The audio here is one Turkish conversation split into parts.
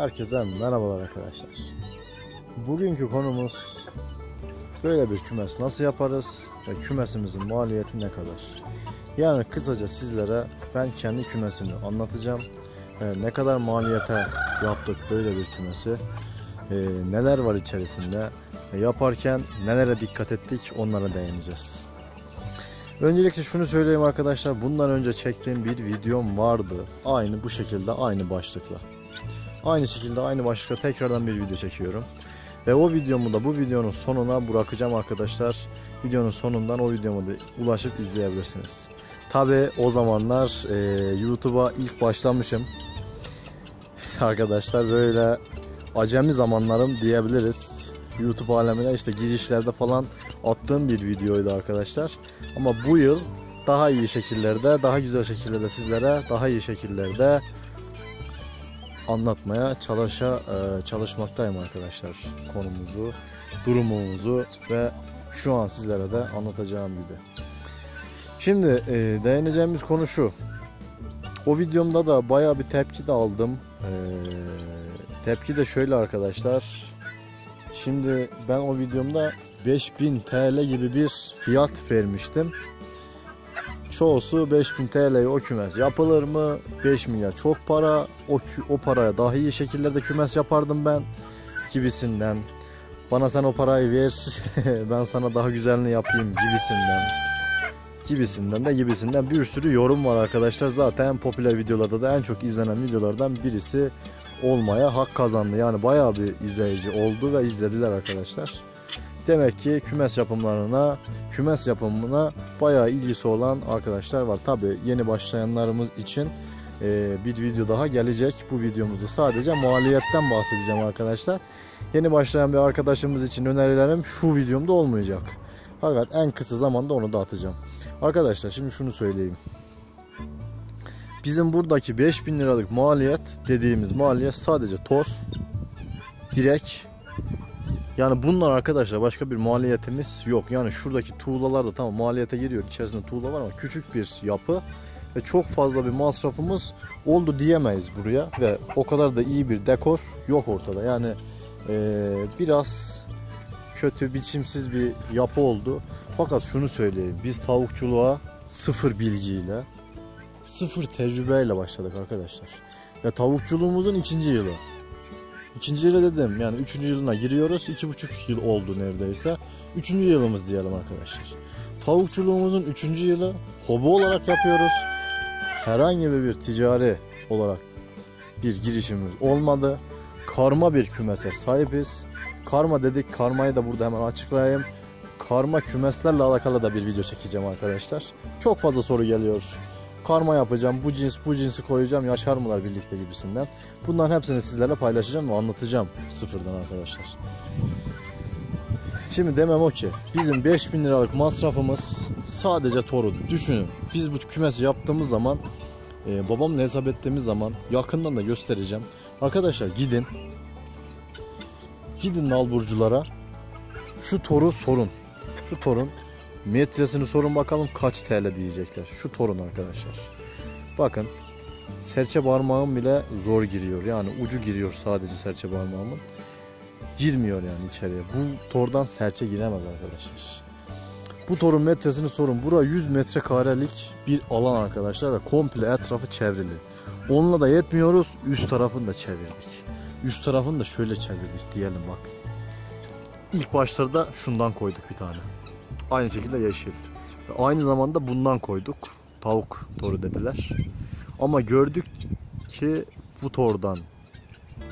Herkese merhabalar arkadaşlar. Bugünkü konumuz böyle bir kümes nasıl yaparız ve kümesimizin maliyeti ne kadar? Yani kısaca sizlere ben kendi kümesimi anlatacağım. Ee, ne kadar maliyete yaptık böyle bir kümesi? Ee, neler var içerisinde? Ve yaparken nelere dikkat ettik onlara değineceğiz. Öncelikle şunu söyleyeyim arkadaşlar. Bundan önce çektiğim bir videom vardı. Aynı bu şekilde aynı başlıkla. Aynı şekilde aynı başlıkla tekrardan bir video çekiyorum. Ve o videomu da bu videonun sonuna bırakacağım arkadaşlar. Videonun sonundan o videomu da ulaşıp izleyebilirsiniz. Tabi o zamanlar e, YouTube'a ilk başlamışım. arkadaşlar böyle acemi zamanlarım diyebiliriz. YouTube alemine işte girişlerde falan attığım bir videoydu arkadaşlar. Ama bu yıl daha iyi şekillerde, daha güzel şekillerde sizlere daha iyi şekillerde anlatmaya çalışa e, çalışmaktayım arkadaşlar konumuzu, durumumuzu ve şu an sizlere de anlatacağım gibi. Şimdi e, değineceğimiz konu şu. O videomda da baya bir tepki de aldım. E, tepki de şöyle arkadaşlar. Şimdi ben o videomda 5000 TL gibi bir fiyat vermiştim. Çoğusu 5000 TL'ye o kümes yapılır mı? 5 milyar çok para. O, o paraya daha iyi şekillerde kümes yapardım ben gibisinden. Bana sen o parayı ver ben sana daha güzelini yapayım gibisinden. Gibisinden de gibisinden bir sürü yorum var arkadaşlar. Zaten popüler videolarda da en çok izlenen videolardan birisi olmaya hak kazandı. Yani bayağı bir izleyici oldu ve izlediler arkadaşlar. Demek ki kümes yapımlarına, kümes yapımına bayağı ilgisi olan arkadaşlar var. Tabi yeni başlayanlarımız için e, bir video daha gelecek. Bu videomuzda sadece maliyetten bahsedeceğim arkadaşlar. Yeni başlayan bir arkadaşımız için önerilerim şu videomda olmayacak. Fakat en kısa zamanda onu da atacağım. Arkadaşlar şimdi şunu söyleyeyim. Bizim buradaki 5000 liralık maliyet dediğimiz maliyet sadece tor, direk yani bunlar arkadaşlar başka bir maliyetimiz yok. Yani şuradaki tuğlalar da tamam maliyete giriyor. İçerisinde tuğla var ama küçük bir yapı ve çok fazla bir masrafımız oldu diyemeyiz buraya ve o kadar da iyi bir dekor yok ortada. Yani ee, biraz kötü biçimsiz bir yapı oldu. Fakat şunu söyleyeyim biz tavukçuluğa sıfır bilgiyle sıfır tecrübeyle başladık arkadaşlar. Ve tavukçuluğumuzun ikinci yılı. İkinci yılı dedim yani üçüncü yılına giriyoruz. iki buçuk yıl oldu neredeyse. Üçüncü yılımız diyelim arkadaşlar. Tavukçuluğumuzun üçüncü yılı hobi olarak yapıyoruz. Herhangi bir ticari olarak bir girişimimiz olmadı. Karma bir kümese sahibiz. Karma dedik. Karmayı da burada hemen açıklayayım. Karma kümeslerle alakalı da bir video çekeceğim arkadaşlar. Çok fazla soru geliyor karma yapacağım, bu cins bu cinsi koyacağım, yaşar mılar birlikte gibisinden. Bunların hepsini sizlerle paylaşacağım ve anlatacağım sıfırdan arkadaşlar. Şimdi demem o ki bizim 5000 liralık masrafımız sadece torun. Düşünün biz bu kümesi yaptığımız zaman e, babamla hesap ettiğimiz zaman yakından da göstereceğim. Arkadaşlar gidin gidin nalburculara şu toru sorun. Şu torun Metresini sorun bakalım kaç TL diyecekler. Şu torun arkadaşlar. Bakın serçe parmağım bile zor giriyor. Yani ucu giriyor sadece serçe parmağımın. Girmiyor yani içeriye. Bu tordan serçe giremez arkadaşlar. Bu torun metresini sorun. Bura 100 metrekarelik bir alan arkadaşlar ve komple etrafı çevrili. Onunla da yetmiyoruz. Üst tarafını da çevirdik. Üst tarafını da şöyle çevirdik diyelim bak. İlk başlarda şundan koyduk bir tane. Aynı şekilde yeşil. Ve aynı zamanda bundan koyduk. Tavuk toru dediler. Ama gördük ki bu tordan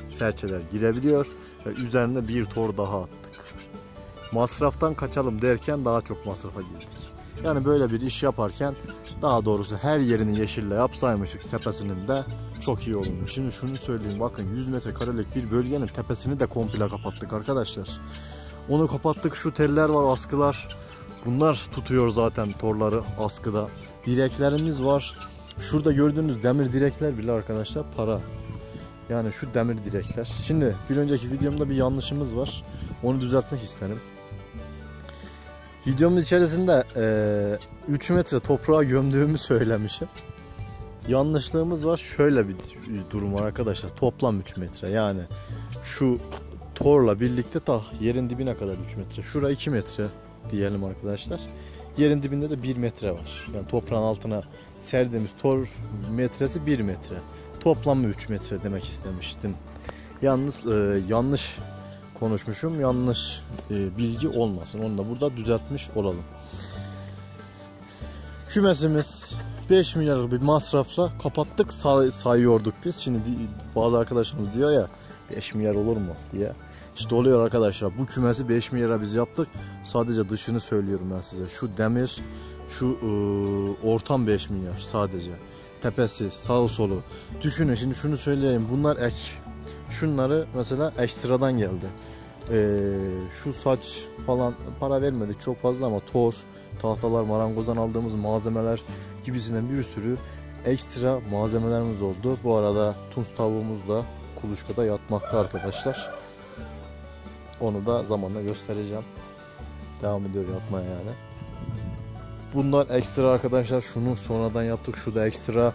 serçeler girebiliyor ve üzerine bir tor daha attık. Masraftan kaçalım derken daha çok masrafa girdik. Yani böyle bir iş yaparken daha doğrusu her yerini yeşille yapsaymışık tepesinin de çok iyi olurmuş. Şimdi şunu söyleyeyim bakın 100 metrekarelik bir bölgenin tepesini de komple kapattık arkadaşlar. Onu kapattık şu teller var askılar Bunlar tutuyor zaten torları askıda. Direklerimiz var. Şurada gördüğünüz demir direkler bile arkadaşlar para. Yani şu demir direkler. Şimdi bir önceki videomda bir yanlışımız var. Onu düzeltmek isterim. Videomun içerisinde e, 3 metre toprağa gömdüğümü söylemişim. yanlışlığımız var. Şöyle bir durum var arkadaşlar. Toplam 3 metre. Yani şu torla birlikte ta yerin dibine kadar 3 metre. Şura 2 metre diyelim arkadaşlar. Yerin dibinde de 1 metre var. Yani toprağın altına serdiğimiz tor metresi 1 metre. Toplamı 3 metre demek istemiştim. Yalnız e, yanlış konuşmuşum. Yanlış e, bilgi olmasın. Onu da burada düzeltmiş olalım. Kümesimiz 5 milyar bir masrafla kapattık say sayıyorduk biz. Şimdi bazı arkadaşlarımız diyor ya 5 milyar olur mu diye. İşte oluyor arkadaşlar. Bu kümesi 5 milyara biz yaptık. Sadece dışını söylüyorum ben size. Şu demir, şu ıı, ortam 5 milyar sadece. Tepesi, sağı solu. Düşünün şimdi şunu söyleyeyim. Bunlar ek. Şunları mesela ekstradan geldi. Ee, şu saç falan para vermedik çok fazla ama tor, tahtalar, marangozdan aldığımız malzemeler gibisinden bir sürü ekstra malzemelerimiz oldu. Bu arada tunç tavuğumuz da kuluçkada yatmakta arkadaşlar. Onu da zamanla göstereceğim. Devam ediyor yatmaya yani. Bunlar ekstra arkadaşlar. Şunu sonradan yaptık. Şu da ekstra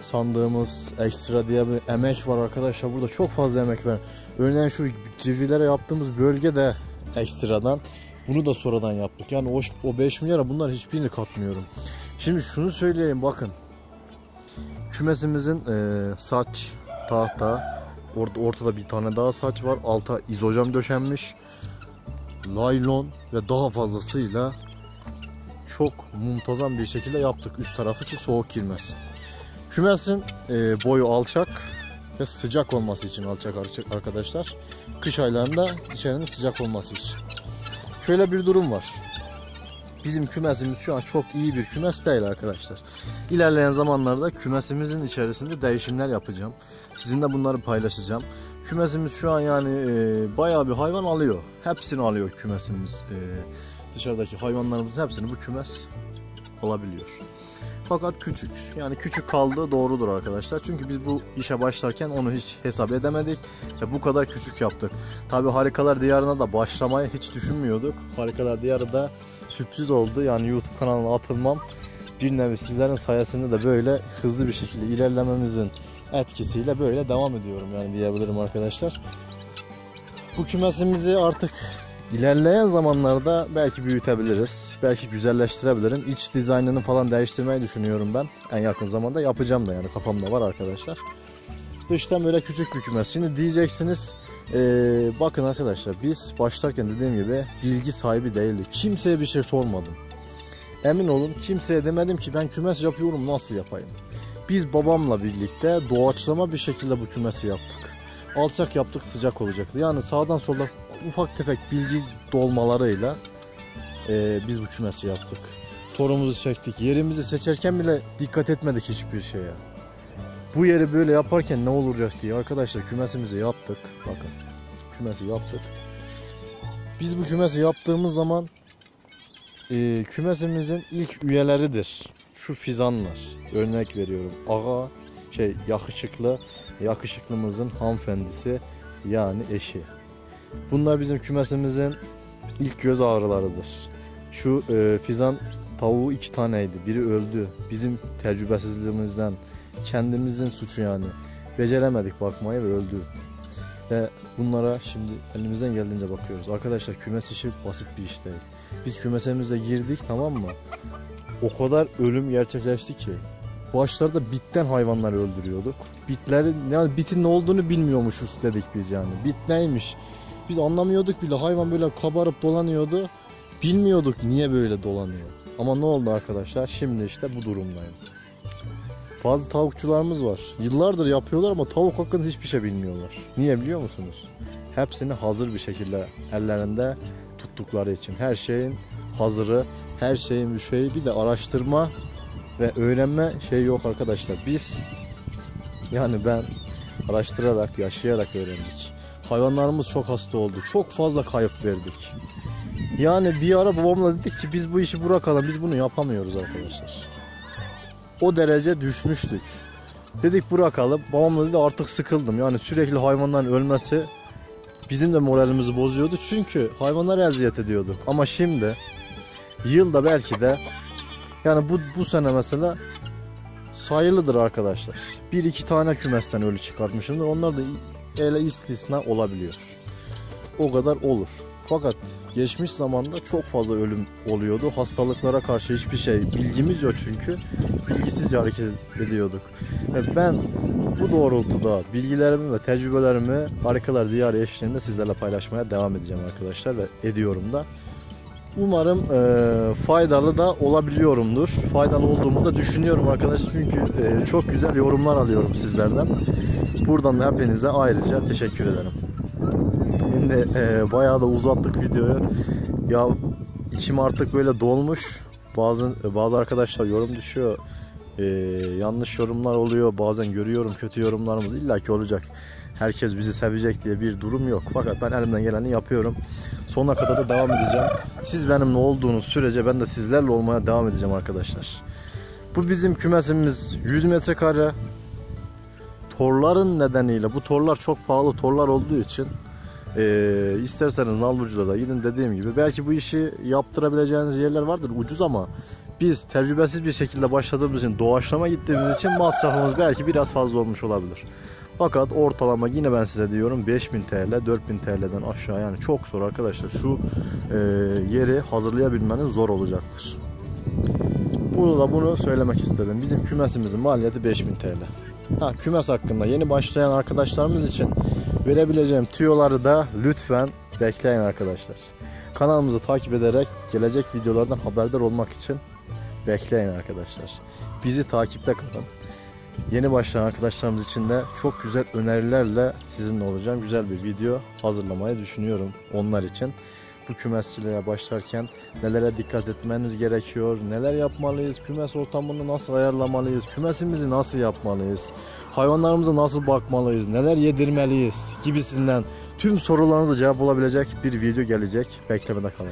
sandığımız ekstra diye bir emek var arkadaşlar. Burada çok fazla emek var. Örneğin şu civrilere yaptığımız bölge de ekstradan. Bunu da sonradan yaptık. Yani o, o 5 milyara bunlar hiçbirini katmıyorum. Şimdi şunu söyleyeyim bakın. Kümesimizin e, saç, tahta, orada ortada bir tane daha saç var. Alta izocam döşenmiş. Laylon ve daha fazlasıyla çok muntazam bir şekilde yaptık üst tarafı ki soğuk girmesin. Kümesin e, boyu alçak ve sıcak olması için alçak arkadaşlar. Kış aylarında içerinin sıcak olması için. Şöyle bir durum var. Bizim kümesimiz şu an çok iyi bir kümes değil arkadaşlar. İlerleyen zamanlarda kümesimizin içerisinde değişimler yapacağım. Sizinle bunları paylaşacağım. Kümesimiz şu an yani e, bayağı bir hayvan alıyor. Hepsini alıyor kümesimiz. E, dışarıdaki hayvanlarımızın hepsini bu kümes alabiliyor. Fakat küçük. Yani küçük kaldığı doğrudur arkadaşlar. Çünkü biz bu işe başlarken onu hiç hesap edemedik ve bu kadar küçük yaptık. Tabi Harikalar Diyarı'na da başlamayı hiç düşünmüyorduk. Harikalar Diyarı da sürpriz oldu. Yani YouTube kanalına atılmam bir nevi sizlerin sayesinde de böyle hızlı bir şekilde ilerlememizin etkisiyle böyle devam ediyorum yani diyebilirim arkadaşlar. Bu kümesimizi artık İlerleyen zamanlarda belki büyütebiliriz. Belki güzelleştirebilirim. İç dizaynını falan değiştirmeyi düşünüyorum ben. En yakın zamanda yapacağım da yani kafamda var arkadaşlar. Dıştan böyle küçük bir kümes. Şimdi diyeceksiniz ee, bakın arkadaşlar biz başlarken dediğim gibi bilgi sahibi değildik. Kimseye bir şey sormadım. Emin olun kimseye demedim ki ben kümes yapıyorum nasıl yapayım. Biz babamla birlikte doğaçlama bir şekilde bu kümesi yaptık. Alçak yaptık sıcak olacaktı. Yani sağdan soldan ufak tefek bilgi dolmalarıyla e, biz bu kümesi yaptık. Torumuzu çektik. Yerimizi seçerken bile dikkat etmedik hiçbir şeye. Bu yeri böyle yaparken ne olacak diye arkadaşlar kümesimizi yaptık. Bakın kümesi yaptık. Biz bu kümesi yaptığımız zaman e, kümesimizin ilk üyeleridir. Şu fizanlar. Örnek veriyorum. Ağa şey yakışıklı yakışıklımızın hanımefendisi yani eşi. Bunlar bizim kümesimizin ilk göz ağrılarıdır. Şu e, fizan tavuğu iki taneydi. Biri öldü. Bizim tecrübesizliğimizden, kendimizin suçu yani. Beceremedik bakmayı ve öldü. Ve bunlara şimdi elimizden geldiğince bakıyoruz. Arkadaşlar kümes işi basit bir iş değil. Biz kümesimize girdik tamam mı? O kadar ölüm gerçekleşti ki. Başlarda bitten hayvanları öldürüyorduk. Bitleri yani bitin ne olduğunu bilmiyormuşuz dedik biz yani. Bit neymiş? Biz anlamıyorduk bile. Hayvan böyle kabarıp dolanıyordu. Bilmiyorduk niye böyle dolanıyor. Ama ne oldu arkadaşlar? Şimdi işte bu durumdayım. Bazı tavukçularımız var. Yıllardır yapıyorlar ama tavuk hakkında hiçbir şey bilmiyorlar. Niye biliyor musunuz? Hepsini hazır bir şekilde ellerinde tuttukları için. Her şeyin hazırı, her şeyin bir şeyi bir de araştırma ve öğrenme şey yok arkadaşlar. Biz yani ben araştırarak, yaşayarak öğrendik. Hayvanlarımız çok hasta oldu. Çok fazla kayıp verdik. Yani bir ara babamla dedik ki biz bu işi bırakalım. Biz bunu yapamıyoruz arkadaşlar. O derece düşmüştük. Dedik bırakalım. Babam dedi artık sıkıldım. Yani sürekli hayvanların ölmesi bizim de moralimizi bozuyordu. Çünkü hayvanlar eziyet ediyorduk. Ama şimdi yılda belki de yani bu, bu sene mesela sayılıdır arkadaşlar. Bir iki tane kümesten ölü çıkartmışımdır. Onlar da ele istisna olabiliyor. O kadar olur. Fakat geçmiş zamanda çok fazla ölüm oluyordu. Hastalıklara karşı hiçbir şey bilgimiz yok çünkü. Bilgisizce hareket ediyorduk. Ve ben bu doğrultuda bilgilerimi ve tecrübelerimi Harikalar Diyarı eşliğinde sizlerle paylaşmaya devam edeceğim arkadaşlar ve ediyorum da. Umarım e, faydalı da olabiliyorumdur. Faydalı olduğumu da düşünüyorum arkadaşlar. Çünkü e, çok güzel yorumlar alıyorum sizlerden. Buradan da hepinize ayrıca teşekkür ederim. Şimdi e, bayağı da uzattık videoyu. Ya içim artık böyle dolmuş. Bazı bazı arkadaşlar yorum düşüyor. E, yanlış yorumlar oluyor. Bazen görüyorum kötü yorumlarımız illaki olacak. Herkes bizi sevecek diye bir durum yok. Fakat ben elimden geleni yapıyorum. Sonuna kadar da devam edeceğim. Siz benimle olduğunuz sürece ben de sizlerle olmaya devam edeceğim arkadaşlar. Bu bizim kümesimiz 100 metrekare. Torların nedeniyle bu torlar çok pahalı torlar olduğu için e, isterseniz Nalburcu'da da gidin dediğim gibi belki bu işi yaptırabileceğiniz yerler vardır ucuz ama biz tecrübesiz bir şekilde başladığımız için doğaçlama gittiğimiz için masrafımız belki biraz fazla olmuş olabilir. Fakat ortalama yine ben size diyorum 5000 TL 4000 TL'den aşağı yani çok zor arkadaşlar şu e, yeri hazırlayabilmeniz zor olacaktır. Burada bunu söylemek istedim. Bizim kümesimizin maliyeti 5000 TL. Ha, kümes hakkında yeni başlayan arkadaşlarımız için verebileceğim tüyoları da lütfen bekleyin arkadaşlar. Kanalımızı takip ederek gelecek videolardan haberdar olmak için bekleyin arkadaşlar. Bizi takipte kalın. Yeni başlayan arkadaşlarımız için de çok güzel önerilerle sizinle olacağım. Güzel bir video hazırlamayı düşünüyorum onlar için. Bu kümesçiliğe başlarken nelere dikkat etmeniz gerekiyor, neler yapmalıyız, kümes ortamını nasıl ayarlamalıyız, kümesimizi nasıl yapmalıyız, hayvanlarımıza nasıl bakmalıyız, neler yedirmeliyiz gibisinden tüm sorularınıza cevap olabilecek bir video gelecek. Beklemede kalın.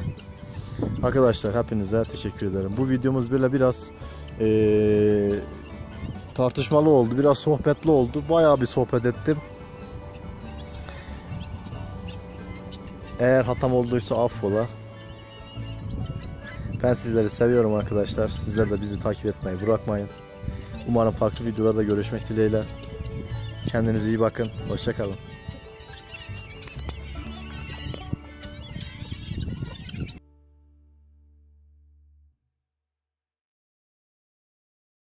Arkadaşlar hepinize teşekkür ederim. Bu videomuz böyle biraz ee, tartışmalı oldu, biraz sohbetli oldu. Bayağı bir sohbet ettim. Eğer hatam olduysa affola. Ben sizleri seviyorum arkadaşlar. Sizler de bizi takip etmeyi bırakmayın. Umarım farklı videolarda görüşmek dileğiyle. Kendinize iyi bakın. Hoşçakalın.